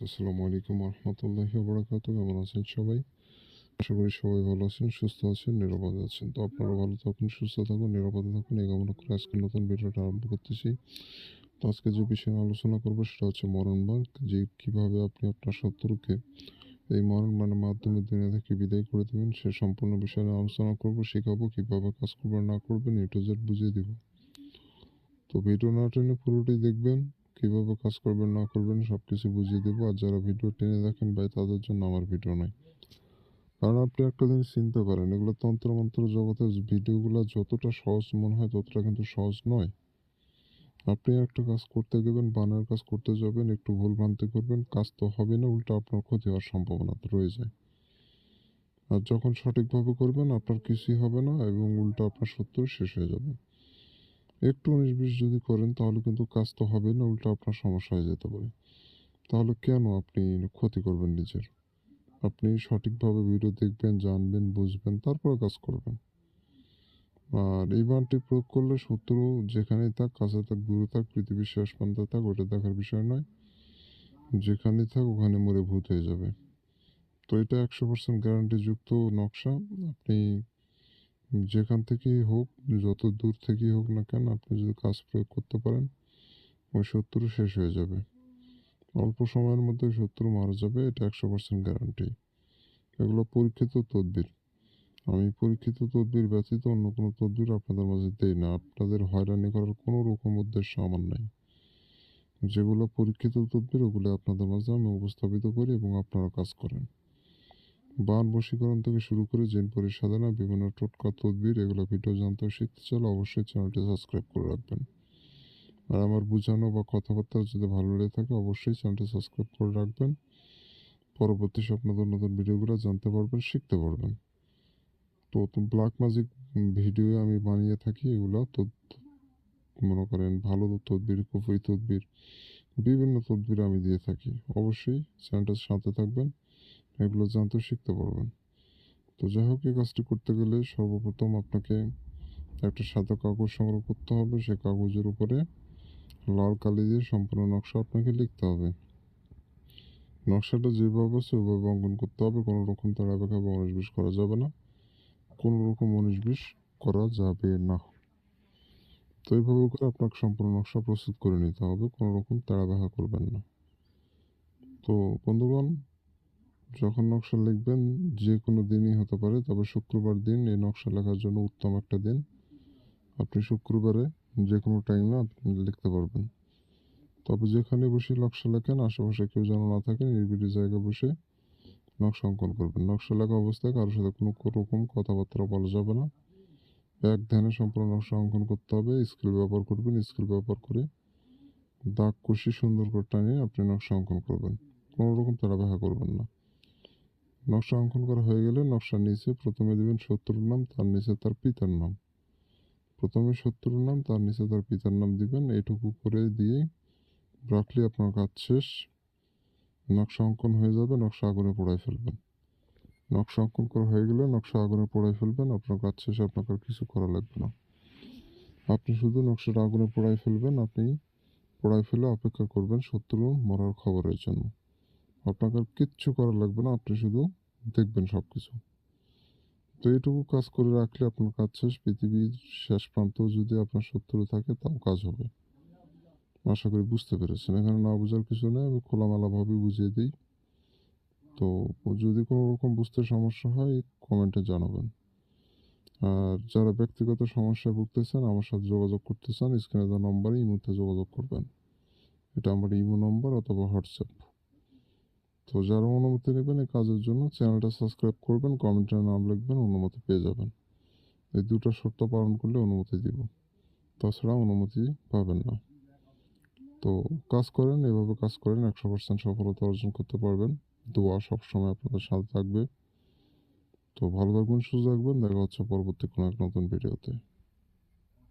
আসসালামু আলাইকুম রহমতুল্লাহি বরাকাত কেমন আছেন সবাই? আশা করি সবাই ভালো আছেন, সুস্থ আছেন, নিরাপদে আছেন। তো আপনারা ভালো থাকুন, সুস্থ থাকুন, নিরাপদে থাকুন। এই কামনা করে আজকে নতুন ভিডিওটা আরম্ভ করতেছি। তো আজকে যে বিষয়ে আলোচনা করব সেটা হচ্ছে মরণ বান যে কীভাবে আপনি আপনার শত্রুকে এই মরণ বানের মাধ্যমে দুনিয়া থেকে বিদায় করে দেবেন, সে সম্পূর্ণ বিষয়ে আলোচনা করব, শেখাবো, কীভাবে কাজ করবেন, না করবেন, এ টু জেড বুঝিয়ে দিব। তো ভিডিও না টেনে পুরোটি দেখবেন। কীভাবে কাজ করবেন, না করবেন সব কিছু বুঝিয়ে দেবো। আর যারা ভিডিও টেনে দেখেন ভাই, তাদের জন্য আমার ভিডিও নয়। কারণ আপনি একটা জিনিস চিনতে পারেন, এগুলো তন্ত্রমন্ত্র জগতের ভিডিওগুলো যতটা সহজ মনে হয় ততটা কিন্তু সহজ নয়। আপনি একটা কাজ করতে গেবেন, বানার কাজ করতে যাবেন, একটু ভুল ভ্রান্তি করবেন, কাজ তো হবে না, উল্টো আপনার ক্ষতি হওয়ার সম্ভাবনা রয়ে যায়। আর যখন সঠিকভাবে করবেন, আপনার কিছুই হবে না এবং উল্টো আপনার শত্রু শেষ হয়ে যাবে। একটু উনিশ বিশ যদি করেন, তাহলে কিন্তু কাজ তো হবে না, উল্টো আপনার সমস্যা হয়ে যেতে পারে। তাহলে কেন আপনি ক্ষতি করবেন নিজের? আপনি সঠিকভাবে ভিডিও দেখবেন, জানবেন, বুঝবেন, তারপরে কাজ করবেন। আর এই বানটি প্রয়োগ করলে শত্রু যেখানেই থাক, কাছে থাক, দূরে থাক, পৃথিবীর শেষ প্রান্তে থাক, ওটা দেখার বিষয় নয়। যেখানেই থাক, ওখানে মরে ভূত হয়ে যাবে। তো এটা একশো পার্সেন্ট গ্যারান্টিযুক্ত নকশা। আপনি যেখান থেকেই হোক, যত দূর থেকেই হোক না কেন, আপনি যদি কাজ প্রয়োগ করতে পারেন, ওই শত্রু শেষ হয়ে যাবে। অল্প সময়ের মধ্যে শত্রু মারা যাবে, এটা একশো পার্সেন্ট গ্যারান্টি এগুলো পরীক্ষিত তদবির। আমি পরীক্ষিত তদবির ব্যতীত অন্য কোনো তদবির আপনাদের মাঝে দেই না। আপনাদের হয়রানি করার কোনো রকম উদ্দেশ্য আমার নাই। যেগুলো পরীক্ষিত তদবির, ওগুলো আপনাদের মাঝে আমি উপস্থাপিত করি এবং আপনারা কাজ করেন। বান বশীকরণ থেকে শুরু করে জিন পরিসাধনা বিভিন্ন টোটকা, তদবির, এগুলো ভিডিও জানতে শিখতে চাইলে অবশ্যই চ্যানেলটি সাবস্ক্রাইব করে রাখবেন। আর আমার বোঝানো বা কথাবার্তা যদি ভালো লেগে থাকে, অবশ্যই চ্যানেলটি সাবস্ক্রাইব করে রাখবেন। পরবর্তী সব নতুন নতুন ভিডিওগুলো জানতে পারবেন, শিখতে পারবেন। তো ব্ল্যাক ম্যাজিক ভিডিও আমি বানিয়ে থাকি, এগুলো তো মনে করেন ভালো তদবির, কুফরি তদবির, বিভিন্ন তদবির আমি দিয়ে থাকি। অবশ্যই চ্যানেলটার সাথে থাকবেন। এগুলো জানতে শিখতে পারবেন। তো যাই হোক, এই কাজটি করতে গেলে সর্বপ্রথম আপনাকে একটা সাদা কাগজ সংগ্রহ করতে হবে। সে কাগজের উপরে লাল কালি দিয়ে সম্পূর্ণ নকশা আপনাকে লিখতে হবে। নকশাটা যেভাবে আছে অঙ্কন করতে হবে। কোনো রকম তাড়া বেখা বা উনিশ করা যাবে না। কোনো রকম উনিশ করা যাবে না। তো এইভাবে করে আপনাকে সম্পূর্ণ নকশা প্রস্তুত করে নিতে হবে। কোনো রকম তাড়া করবেন না। তো বন্ধুগণ যখন নকশা লিখবেন, যে কোনো দিনই হতে পারে, তবে শুক্রবার দিন এই নকশা লেখার জন্য উত্তম একটা দিন। আপনি শুক্রবারে যে কোনো টাইমে আপনি লিখতে পারবেন। তবে যেখানে বসে নকশা লেখেন, আশেপাশে কেউ যেন না থাকে নির্বিড়ি জায়গায় বসে নকশা অঙ্কন করবেন। নকশা লেখা অবস্থায় কারোর সাথে কোনো রকম কথাবার্তা বলা যাবে না। এক ধ্যানে সম্পূর্ণ নকশা অঙ্কন করতে হবে। স্কেল ব্যবহার করবেন, স্কেল ব্যবহার করে দাগ কষি সুন্দর করে টানিয়ে আপনি নকশা অঙ্কন করবেন। কোনো রকম তারা ব্যাখ্যা করবেন না। নকশা অঙ্কন করা হয়ে গেলে নকশার নিচে প্রথমে দেবেন শত্রুর নাম, তার নিচে তার পিতার নাম। প্রথমে শত্রুর নাম, তার নিচে তার পিতার নাম দিবেন। এইটুকু করে দিয়ে রাখলে আপনার কাজ শেষ। নকশা অঙ্কন হয়ে যাবে, নকশা আগুনে পোড়ায় ফেলবেন। নকশা অঙ্কন করা হয়ে গেলে নকশা আগুনে পোড়ায় ফেলবেন। আপনার কাজ শেষে, আপনাকে আর কিছু করা লাগবে না। আপনি শুধু নকশাটা আগুনে পোড়ায় ফেলবেন, আপনি পোড়ায় ফেলে অপেক্ষা করবেন শত্রু মরার খবরের জন্য। আপনাকে আর কিচ্ছু করা লাগবে না, আপনি শুধু দেখবেন সব কিছু তো এটুকু কাজ করে রাখলে আপনার কাজ শেষ, পৃথিবীর শেষ প্রান্তেও যদি আপনার শত্রু থাকে, তাও কাজ হবে। আশা করি বুঝতে পেরেছেন। এখানে না বোঝার কিছু নেই, আমি খোলামেলাভাবে বুঝিয়ে দিই। তো যদি কোনো রকম বুঝতে সমস্যা হয়, কমেন্টে জানাবেন। আর যারা ব্যক্তিগত সমস্যায় ভুগতেছেন, আমার সাথে যোগাযোগ করতে চান স্ক্রিনে দেওয়া নম্বরে ইমোতে যোগাযোগ করবেন। এটা আমার ইমো নম্বর অথবা হোয়াটসঅ্যাপ। তো যারা অনুমতি নেবেন এই কাজের জন্য চ্যানেলটা সাবস্ক্রাইব করবেন কমেন্টে নাম লিখবেন, অনুমতি পেয়ে যাবেন। এই দুটো শর্ত পালন করলে অনুমতি দিব। তাছাড়া অনুমতি পাবেন না। তো কাজ করেন, এভাবে কাজ করেন, একশো পার্সেন্ট সফলতা অর্জন করতে পারবেন। দোয়া সবসময় আপনাদের সাথে থাকবে। তো ভালো থাকবেন, সুস্থ থাকবেন। দেখা হচ্ছে পরবর্তী কোনো এক নতুন ভিডিওতে